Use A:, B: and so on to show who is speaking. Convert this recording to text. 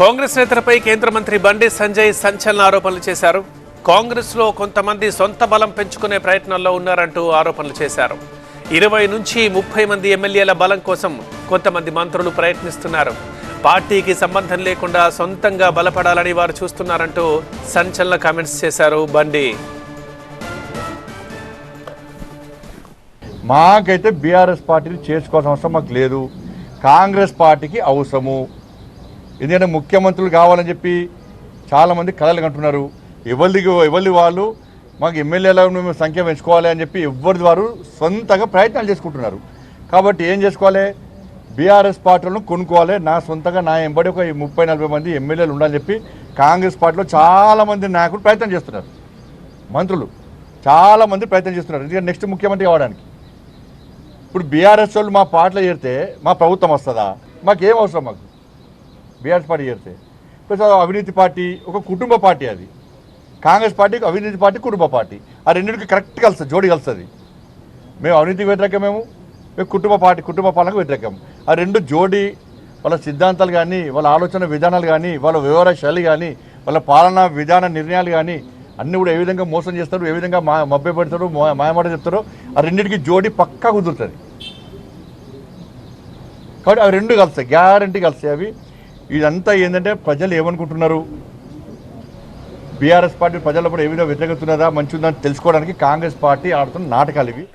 A: కాంగ్రెస్ నేతలపై కేంద్ర మంత్రి బండి సంజయ్ సంచలన ఆరోపణలు చేశారు. కాంగ్రెస్లో కొంతమంది సొంత బలం పెంచుకునే ప్రయత్నంలో ఉన్నారంటూ ఆరోపణలు చేశారు. ఇరవై నుంచి ముప్పై మంది ఎమ్మెల్యేల బలం కోసం కొంతమంది మంత్రులు ప్రయత్నిస్తున్నారు. పార్టీకి సంబంధం లేకుండా సొంతంగా బలపడాలని వారు చూస్తున్నారంటూ సంచలన కామెంట్స్ చేశారు బండి.
B: మాకైతే బీఆర్ఎస్ పార్టీని చేసుకోవాల్సిన అవసరం మాకు లేదు. కాంగ్రెస్ పార్టీకి అవసరము. ఎందుకంటే ముఖ్యమంత్రులు కావాలని చెప్పి చాలామంది కలలు కంటున్నారు. ఎవరిది ఎవరి వాళ్ళు మాకు ఎమ్మెల్యేల మేము సంఖ్య పెంచుకోవాలి అని చెప్పి ఎవరి వారు సొంతంగా ప్రయత్నాలు చేసుకుంటున్నారు. కాబట్టి ఏం చేసుకోవాలి? బీఆర్ఎస్ పార్టీలను కొనుక్కోవాలి. నా సొంతంగా నా ఎంబడి ఒక ముప్పై నలభై మంది ఎమ్మెల్యేలు ఉండాలని చెప్పి కాంగ్రెస్ పార్టీలో చాలామంది నాయకులు ప్రయత్నం చేస్తున్నారు. మంత్రులు చాలామంది ప్రయత్నం చేస్తున్నారు. ఎందుకంటే నెక్స్ట్ ముఖ్యమంత్రి కావడానికి. ఇప్పుడు బీఆర్ఎస్ వాళ్ళు మా పార్టీలో చేరితే మా ప్రభుత్వం వస్తుందా? మాకేం అవసరం మాకు? బీఆర్ఎస్ పార్టీ చేరితే. ప్లస్ అది అవినీతి పార్టీ ఒక కుటుంబ పార్టీ అది. కాంగ్రెస్ పార్టీకి అవినీతి పార్టీ కుటుంబ పార్టీ. ఆ రెండింటికి కరెక్ట్ కలుస్తుంది జోడి కలుస్తుంది మేము అవినీతికి వ్యతిరేకమేము మేము కుటుంబ పార్టీ కుటుంబ పాలనకు వ్యతిరేకం. ఆ రెండు జోడి వాళ్ళ సిద్ధాంతాలు కానీ వాళ్ళ ఆలోచన విధానాలు కానీ వాళ్ళ వ్యవహార శైలి కానీ వాళ్ళ పాలనా విధాన నిర్ణయాలు కానీ అన్నీ కూడా ఏ విధంగా మోసం చేస్తారు ఏ విధంగా మా మభ్య పెడతారు మాయమాట చెప్తారో ఆ రెండింటికి జోడి పక్కా కుదురుతుంది. కాబట్టి అవి రెండు కలుస్తాయి గ్యారంటీ కలుస్తాయి అవి. ఇదంతా ఏంటంటే ప్రజలు ఏమనుకుంటున్నారు? బీఆర్ఎస్ పార్టీ ప్రజల కూడా ఏ విధంగా వ్యతిరేకతున్నదా మంచి ఉందని తెలుసుకోవడానికి కాంగ్రెస్ పార్టీ ఆడుతున్న నాటకాలు ఇవి.